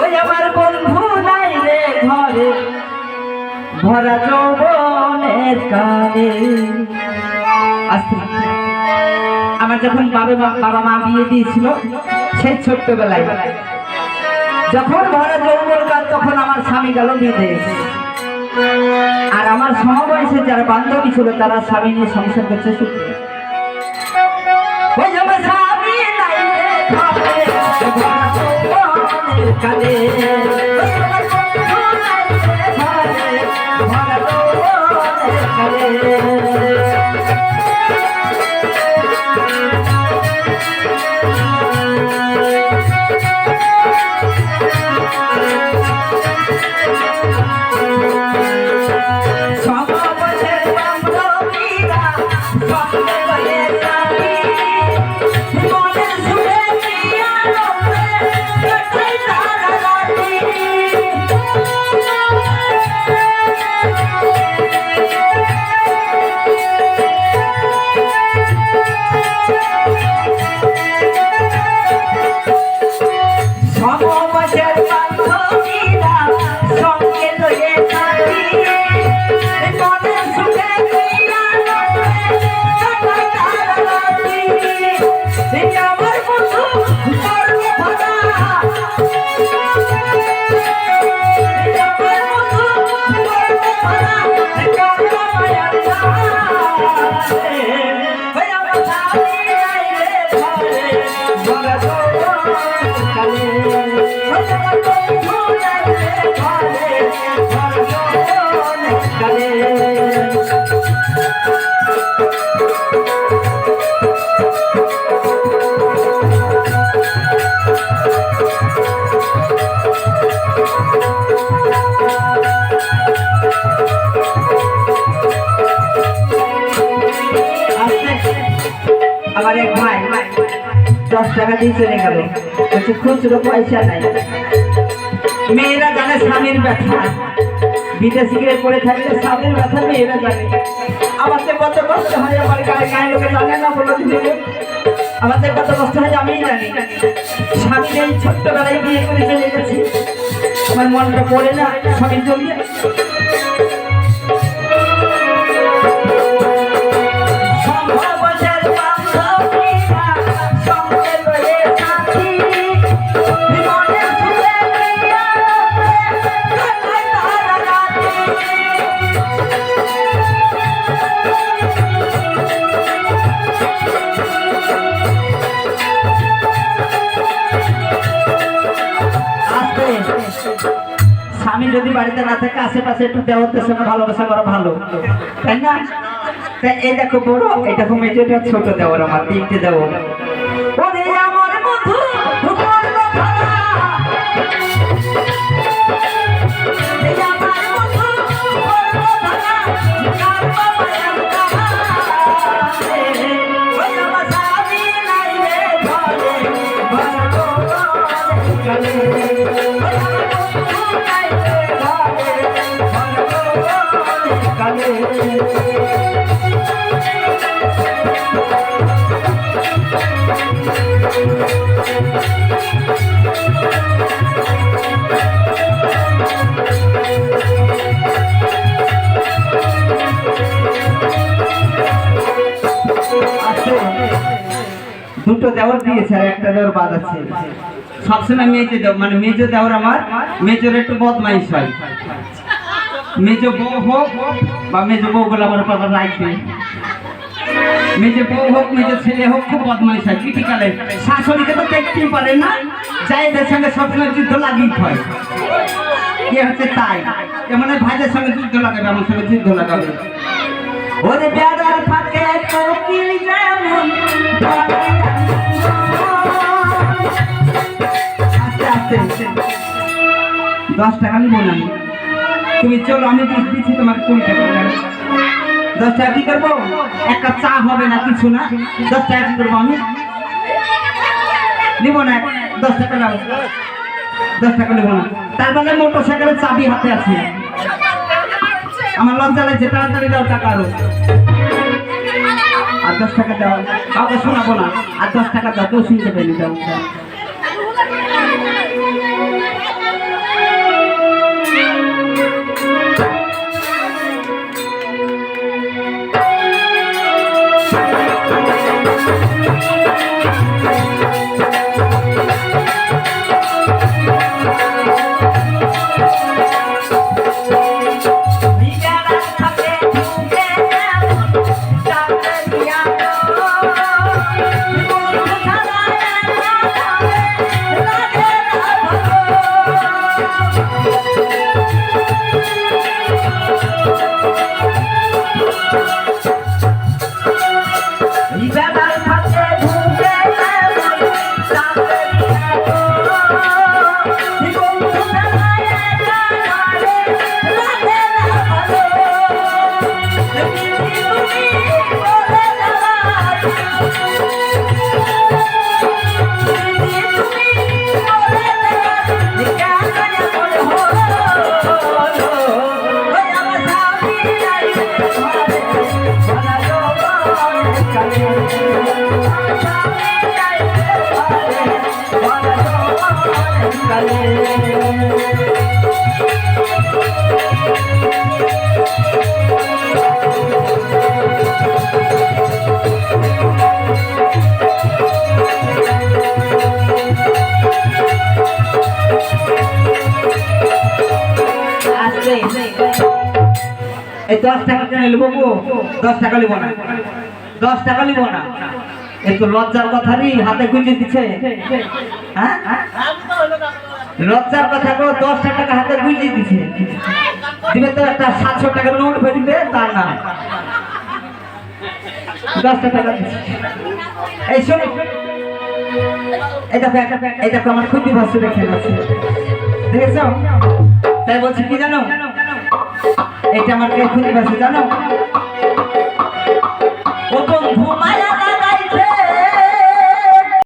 ওই আমার বন্ধু নাই রে ঘরে, ভরা যৌবনের আমার যখন বাবা বাবা মা বিয়ে দিয়েছিল, সেই ছোট্টবেলায়, যখন ভরা যৌবন কাল তখন আমার স্বামী গেল বিদেশ আর আমার সমবয়সের যারা বান্ধবী ছিল, তারা স্বামী নিয়ে সংসার করছে সুখে যৌবনের আমার এক ভাই, দশ টাকা দিয়ে চলে গেল। বলছে, খুচরো পয়সা নাই। মেয়েরা জানে স্বামীর ব্যথা। বিদেশি গিয়ে পড়ে থাকলে স্বামীর ব্যথা মেয়েরা জানে। আমার কত কষ্ট হয়, আমার গায়ে গায়ে লোকে জানে না বলো আমাদের কত কষ্ট হয় আমি জানি। স্বামী এই ছোট্টবেলায় বিয়ে করে চলে গেছি আমার মনটা পড়ে না স্বামীর জন্য বাড়িতে না থাকে, আশেপাশে একটু দেওয়ার সঙ্গে ভালোবাসা করা ভালো। তাই না? এটা দেখো বড়, এটা খুব মেজরটা ছোট দেওয়ার, আমার তিনটে দেওয়ার। দুটো দেওয়ার দিয়েছে আর একটা দেওয়ার বাদ আছে। সবসময় মেজে দেও মানে মেজো দেওয়ার আমার মেজোর একটু বদমাইশ হয়। মেজো বউ হোক বা মেজো বউ বলে আমার বাবা রাখবে মেজে বউ হোক মেজে ছেলে হোক, খুব বদমাইশ হয়। ক্রিটিক্যালে শাশুড়িকে তো দেখতেই পারে না। যাইদের সঙ্গে সবসময় যুদ্ধ লাগিয়ে হয় কে হচ্ছে তাই। এমন ভাইদের সঙ্গে যুদ্ধ লাগাবে, আমার সঙ্গে যুদ্ধ লাগাবে। ওরে বেড়ার ফাঁকে কোকিল যেমন দশ টাকা নিব না তুমি চলো, আমি দিচ্ছি তোমার কুড়ি দশ টাকা কি করব? এক কাপ চা হবে না কিছু না। দশ টাকা কি করব আমি? নিব না। দশ টাকা নাও। দশ টাকা নেব না। তার মানে মোটর সাইকেলের চাবি হাতে আছে। আমার লজ্জা লাগছে, তাড়াতাড়ি দাও টাকা আরও। আর দশ টাকা দাও। কাউকে শোনাবো না। আর দশ টাকা দাও, কেউ শুনতে পেলি দাও এই দশ টাকা কেন নেব দশ টাকা নিবো না। দশ টাকা নিবো না। একটু লজ্জার কথা রি হাতে গুঁজে দিচ্ছে হ্যাঁ? লজ্জার কথা গো দশ টাকা হাতে গুঁজে দিচ্ছে দিবে তো একটা সাতশো টাকার নোট বেরিবে তা না? দশটা টাকা দিচ্ছে এই শোনো। এই দেখো আমার খুবই ভাষা দেখে আছে দেখেছ? তাই বলছি কি জানো? এটা আমার কে খুঁজে পাচ্ছে জানো?